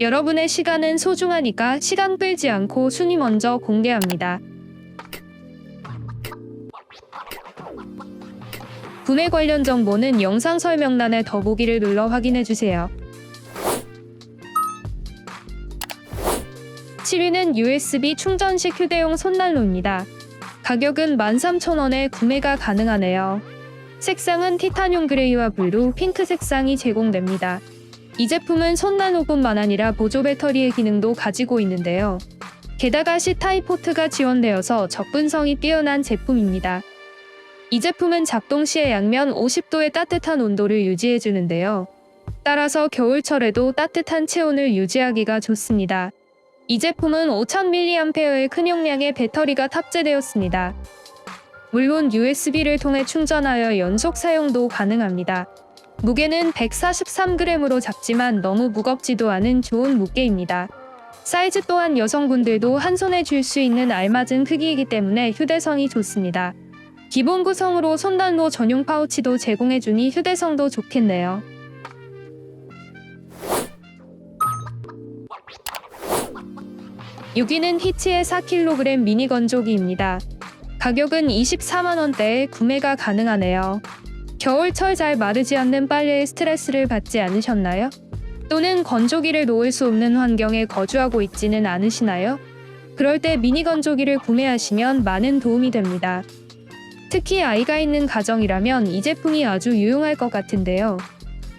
여러분의 시간은 소중하니까 시간 끌지 않고 순위 먼저 공개합니다. 구매 관련 정보는 영상 설명란에 더보기를 눌러 확인해주세요. 7위는 USB 충전식 휴대용 손난로입니다. 가격은 13,000원에 구매가 가능하네요. 색상은 티타늄 그레이와 블루, 핑크 색상이 제공됩니다. 이 제품은 손난로뿐만 아니라 보조 배터리의 기능도 가지고 있는데요. 게다가 C타입 포트가 지원되어서 접근성이 뛰어난 제품입니다. 이 제품은 작동 시에 양면 50도의 따뜻한 온도를 유지해 주는데요. 따라서 겨울철에도 따뜻한 체온을 유지하기가 좋습니다. 이 제품은 5000mAh의 큰 용량의 배터리가 탑재되었습니다. 물론 USB를 통해 충전하여 연속 사용도 가능합니다. 무게는 143g으로 작지만 너무 무겁지도 않은 좋은 무게입니다. 사이즈 또한 여성분들도 한 손에 쥘수 있는 알맞은 크기이기 때문에 휴대성이 좋습니다. 기본 구성으로 손단로 전용 파우치도 제공해주니 휴대성도 좋겠네요. 6위는 히치의 4kg 미니 건조기입니다. 가격은 24만원대에 구매가 가능하네요. 겨울철 잘 마르지 않는 빨래에 스트레스를 받지 않으셨나요? 또는 건조기를 놓을 수 없는 환경에 거주하고 있지는 않으시나요? 그럴 때 미니 건조기를 구매하시면 많은 도움이 됩니다. 특히 아이가 있는 가정이라면 이 제품이 아주 유용할 것 같은데요.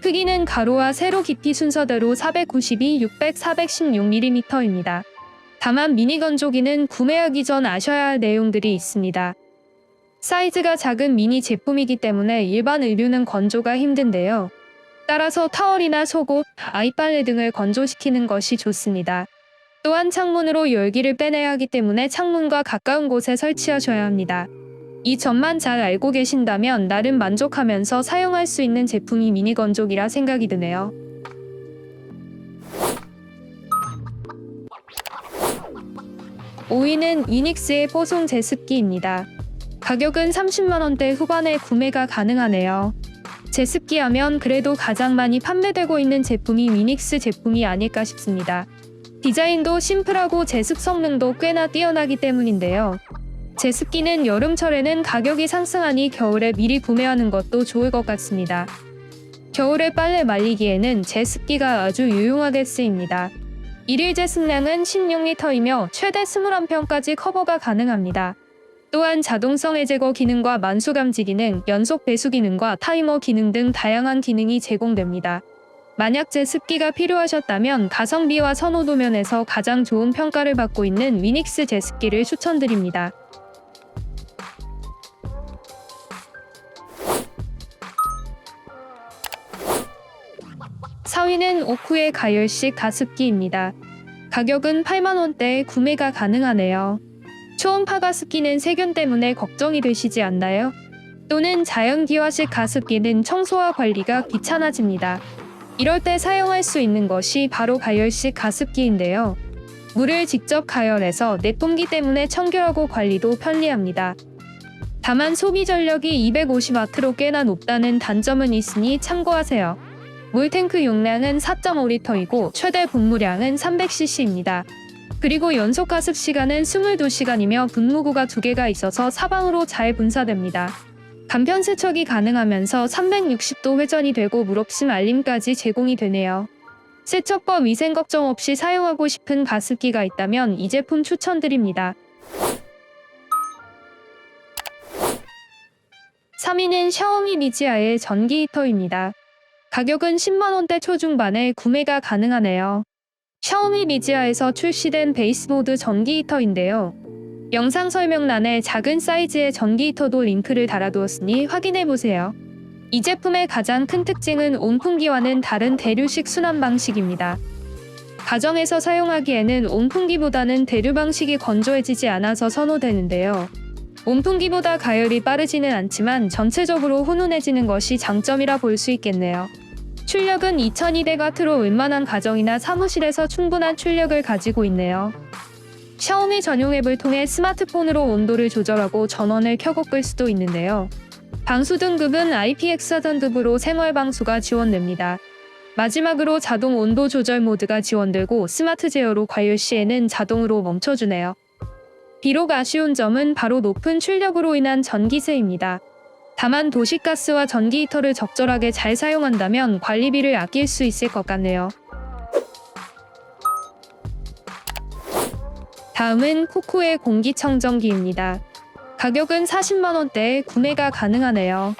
크기는 가로와 세로 깊이 순서대로 492, 600, 416mm입니다. 다만 미니 건조기는 구매하기 전 아셔야 할 내용들이 있습니다. 사이즈가 작은 미니 제품이기 때문에 일반 의류는 건조가 힘든데요. 따라서 타월이나 속옷, 아이빨래 등을 건조시키는 것이 좋습니다. 또한 창문으로 열기를 빼내야 하기 때문에 창문과 가까운 곳에 설치하셔야 합니다. 이 점만 잘 알고 계신다면 나름 만족하면서 사용할 수 있는 제품이 미니 건조기라 생각이 드네요. 5위는 위닉스의 뽀송 제습기입니다. 가격은 30만원대 후반에 구매가 가능하네요. 제습기 하면 그래도 가장 많이 판매되고 있는 제품이 위닉스 제품이 아닐까 싶습니다. 디자인도 심플하고 제습 성능도 꽤나 뛰어나기 때문인데요. 제습기는 여름철에는 가격이 상승하니 겨울에 미리 구매하는 것도 좋을 것 같습니다. 겨울에 빨래 말리기에는 제습기가 아주 유용하게 쓰입니다. 일일 제습량은 16리터이며 최대 21평까지 커버가 가능합니다. 또한 자동성 해제거 기능과 만수 감지 기능, 연속 배수 기능과 타이머 기능 등 다양한 기능이 제공됩니다. 만약 제습기가 필요하셨다면 가성비와 선호도 면에서 가장 좋은 평가를 받고 있는 위닉스 제습기를 추천드립니다. 4위는 오쿠의 가열식 가습기입니다. 가격은 8만원대에 구매가 가능하네요. 초음파 가습기는 세균 때문에 걱정이 되시지 않나요? 또는 자연기화식 가습기는 청소와 관리가 귀찮아집니다. 이럴 때 사용할 수 있는 것이 바로 가열식 가습기인데요. 물을 직접 가열해서 내뿜기 때문에 청결하고 관리도 편리합니다. 다만 소비 전력이 250와트로 꽤나 높다는 단점은 있으니 참고하세요. 물탱크 용량은 4.5리터이고 최대 분무량은 300cc입니다. 그리고 연속 가습 시간은 22시간이며 분무구가 두 개가 있어서 사방으로 잘 분사됩니다. 간편 세척이 가능하면서 360도 회전이 되고 물 없음 알림까지 제공이 되네요. 세척법 위생 걱정 없이 사용하고 싶은 가습기가 있다면 이 제품 추천드립니다. 3위는 샤오미 미지아의 전기 히터입니다. 가격은 10만원대 초중반에 구매가 가능하네요. 샤오미 미지아에서 출시된 베이스모드 전기 히터인데요. 영상 설명란에 작은 사이즈의 전기 히터도 링크를 달아두었으니 확인해보세요. 이 제품의 가장 큰 특징은 온풍기와는 다른 대류식 순환 방식입니다. 가정에서 사용하기에는 온풍기보다는 대류 방식이 건조해지지 않아서 선호되는데요. 온풍기보다 가열이 빠르지는 않지만 전체적으로 훈훈해지는 것이 장점이라 볼 수 있겠네요. 출력은 2200W로 웬만한 가정이나 사무실에서 충분한 출력을 가지고 있네요. 샤오미 전용 앱을 통해 스마트폰으로 온도를 조절하고 전원을 켜고 끌 수도 있는데요. 방수 등급은 IPX4 등급으로 생활 방수가 지원됩니다. 마지막으로 자동 온도 조절 모드가 지원되고 스마트 제어로 과열 시에는 자동으로 멈춰주네요. 비록 아쉬운 점은 바로 높은 출력으로 인한 전기세입니다. 다만 도시가스와 전기 히터를 적절하게 잘 사용한다면 관리비를 아낄 수 있을 것 같네요. 다음은 코코의 공기청정기입니다. 가격은 40만 원대에 구매가 가능하네요.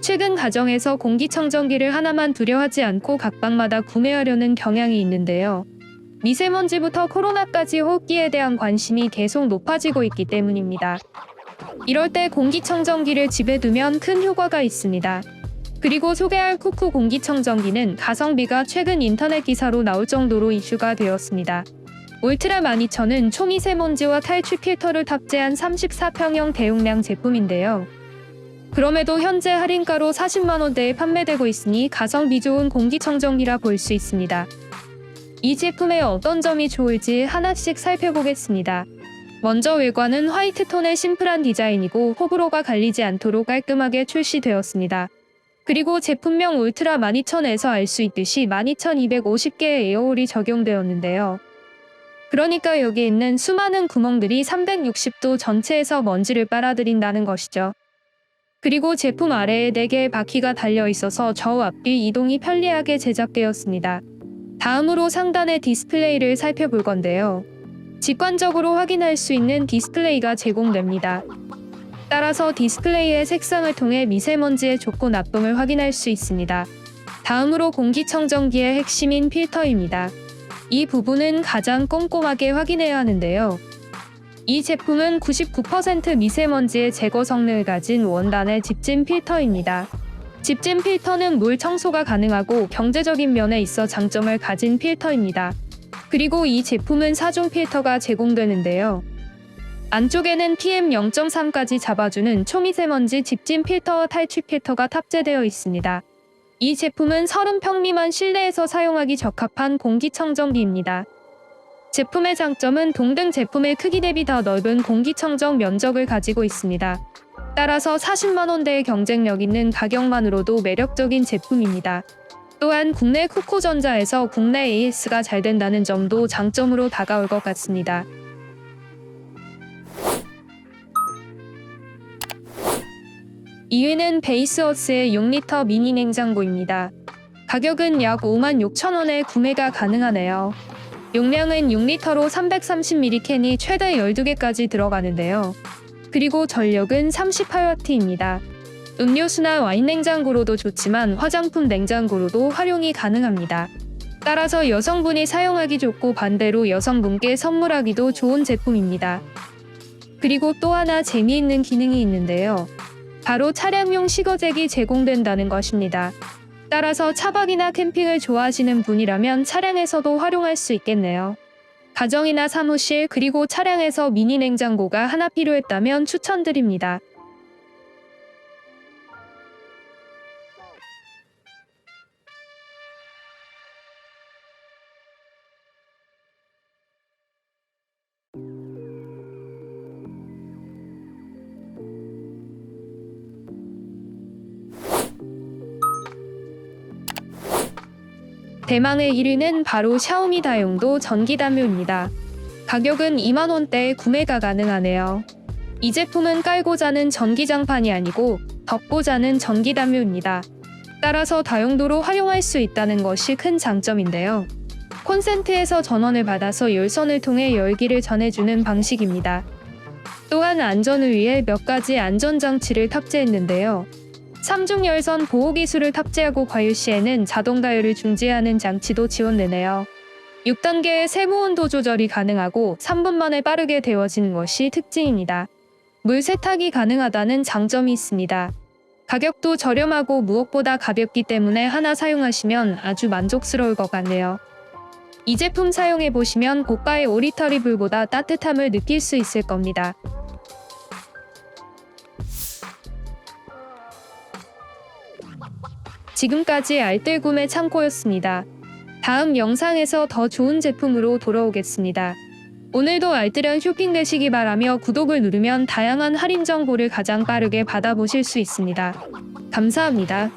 최근 가정에서 공기청정기를 하나만 두려워하지 않고 각 방마다 구매하려는 경향이 있는데요. 미세먼지부터 코로나까지 호흡기에 대한 관심이 계속 높아지고 있기 때문입니다. 이럴 때 공기청정기를 집에 두면 큰 효과가 있습니다. 그리고 소개할 쿠쿠 공기청정기는 가성비가 최근 인터넷 기사로 나올 정도로 이슈가 되었습니다. 울트라 12000은 초미세먼지와 탈취 필터를 탑재한 34평형 대용량 제품인데요. 그럼에도 현재 할인가로 40만 원대에 판매되고 있으니 가성비 좋은 공기청정기라 볼 수 있습니다. 이 제품의 어떤 점이 좋을지 하나씩 살펴보겠습니다. 먼저 외관은 화이트 톤의 심플한 디자인이고 호불호가 갈리지 않도록 깔끔하게 출시되었습니다. 그리고 제품명 울트라 12000에서 알 수 있듯이 12250개의 에어홀이 적용되었는데요. 그러니까 여기 있는 수많은 구멍들이 360도 전체에서 먼지를 빨아들인다는 것이죠. 그리고 제품 아래에 4개의 바퀴가 달려 있어서 좌우 앞뒤 이동이 편리하게 제작되었습니다. 다음으로 상단의 디스플레이를 살펴볼 건데요. 직관적으로 확인할 수 있는 디스플레이가 제공됩니다. 따라서 디스플레이의 색상을 통해 미세먼지의 좋고 나쁨을 확인할 수 있습니다. 다음으로 공기청정기의 핵심인 필터입니다. 이 부분은 가장 꼼꼼하게 확인해야 하는데요. 이 제품은 99% 미세먼지의 제거 성능을 가진 원단의 집진 필터입니다. 집진 필터는 물 청소가 가능하고 경제적인 면에 있어 장점을 가진 필터입니다. 그리고 이 제품은 4종 필터가 제공되는데요. 안쪽에는 PM0.3까지 잡아주는 초미세먼지 집진 필터와 탈취 필터가 탑재되어 있습니다. 이 제품은 30평 미만 실내에서 사용하기 적합한 공기청정기입니다. 제품의 장점은 동등 제품의 크기 대비 더 넓은 공기청정 면적을 가지고 있습니다. 따라서 40만 원대의 경쟁력 있는 가격만으로도 매력적인 제품입니다. 또한 국내 쿠코전자에서 국내 AS가 잘 된다는 점도 장점으로 다가올 것 같습니다. 이위는 베이스워스의 6리터 미니 냉장고입니다. 가격은 약 5만 6천 원에 구매가 가능하네요. 용량은 6리터로 330ml 캔이 최대 12개까지 들어가는데요. 그리고 전력은 38W입니다. 음료수나 와인 냉장고로도 좋지만 화장품 냉장고로도 활용이 가능합니다. 따라서 여성분이 사용하기 좋고 반대로 여성분께 선물하기도 좋은 제품입니다. 그리고 또 하나 재미있는 기능이 있는데요. 바로 차량용 식어잭이 제공된다는 것입니다. 따라서 차박이나 캠핑을 좋아하시는 분이라면 차량에서도 활용할 수 있겠네요. 가정이나 사무실 그리고 차량에서 미니 냉장고가 하나 필요했다면 추천드립니다. 대망의 1위는 바로 샤오미 다용도 전기 담요입니다. 가격은 2만 원대에 구매가 가능하네요. 이 제품은 깔고 자는 전기장판이 아니고 덮고 자는 전기 담요입니다. 따라서 다용도로 활용할 수 있다는 것이 큰 장점인데요. 콘센트에서 전원을 받아서 열선을 통해 열기를 전해주는 방식입니다. 또한 안전을 위해 몇 가지 안전장치를 탑재했는데요. 3중 열선 보호 기술을 탑재하고 과유 시에는 자동 가열을 중지하는 장치도 지원되네요. 6단계의 세무 온도 조절이 가능하고 3분 만에 빠르게 데워지는 것이 특징입니다. 물 세탁이 가능하다는 장점이 있습니다. 가격도 저렴하고 무엇보다 가볍기 때문에 하나 사용하시면 아주 만족스러울 것 같네요. 이 제품 사용해 보시면 고가의 오리터리 불보다 따뜻함을 느낄 수 있을 겁니다. 지금까지 알뜰 구매 창고였습니다. 다음 영상에서 더 좋은 제품으로 돌아오겠습니다. 오늘도 알뜰한 쇼핑 되시기 바라며 구독을 누르면 다양한 할인 정보를 가장 빠르게 받아보실 수 있습니다. 감사합니다.